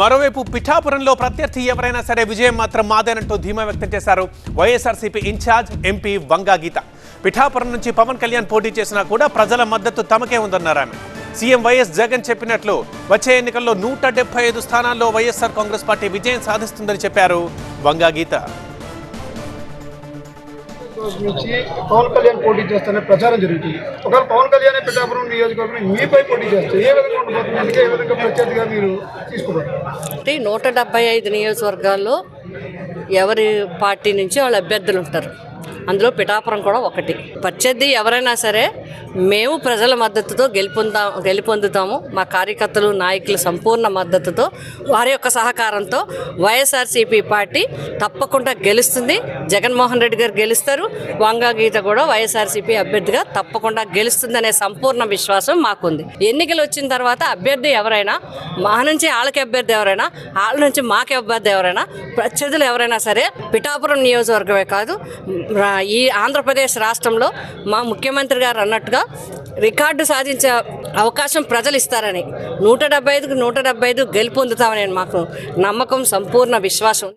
మరోవైపు పిఠాపురంలో ప్రత్యర్థి ఎవరైనా సరే విజయం మాత్రం మాదేనంటూ ధీమా వ్యక్తం చేశారు. YSRCP incharge MP Vanga Geetha. Pithapuram నుంచి పవన్ కళ్యాణ్ పోటీ చేసినా కూడా ప్రజల మద్దతు తమకే ఉందన్నారు ఆమె. సీఎం వైఎస్ జగన్ చెప్పినట్లు వచ్చే ఎన్నికల్లో నూట ఐదు స్థానాల్లో వైఎస్ఆర్ కాంగ్రెస్ పార్టీ విజయం సాధిస్తుందని చెప్పారు వంగా గీత. నుంచి పవన్ కళ్యాణ్ పోటీ చేస్తానే ప్రచారం జరుగుతుంది. ఒకవేళ పవన్ కళ్యాణ్ పిఠాపురం నియోజకవర్గం మీపై పోటీ చేస్తే ఏ విధంగా ఉండబోతుంది? అందుకే ఏ విధంగా ప్రత్యర్థిగా మీరు తీసుకుంటారు? నూట డెబ్బై ఐదు నియోజకవర్గాల్లో ఎవరి పార్టీ నుంచి వాళ్ళ అభ్యర్థులు ఉంటారు. అందులో పిఠాపురం కూడా ఒకటి. ప్రత్యర్థి ఎవరైనా సరే మేము ప్రజల మద్దతుతో గెలుపొందా గెలుపొందుతాము. మా కార్యకర్తలు నాయకుల సంపూర్ణ మద్దతుతో వారి యొక్క సహకారంతో వైఎస్ఆర్సీపీ పార్టీ తప్పకుండా గెలుస్తుంది. జగన్మోహన్ రెడ్డి గారు గెలుస్తారు. వంగా గీత కూడా వైఎస్ఆర్సీపీ అభ్యర్థిగా తప్పకుండా గెలుస్తుందనే సంపూర్ణ విశ్వాసం మాకుంది. ఎన్నికలు వచ్చిన తర్వాత అభ్యర్థి ఎవరైనా మా నుంచి వాళ్ళకి అభ్యర్థి ఎవరైనా వాళ్ళ నుంచి మాకు అభ్యర్థి ఎవరైనా ప్రత్యర్థులు ఎవరైనా సరే పిఠాపురం నియోజకవర్గమే కాదు ఈ ఆంధ్రప్రదేశ్ రాష్ట్రంలో మా ముఖ్యమంత్రి గారు అన్నట్టుగా రికార్డు సాధించే అవకాశం ప్రజలు ఇస్తారని నూట డెబ్బై ఐదుకు నూట డెబ్బై ఐదు గెలుపొందుతామని మాకు నమ్మకం సంపూర్ణ విశ్వాసం.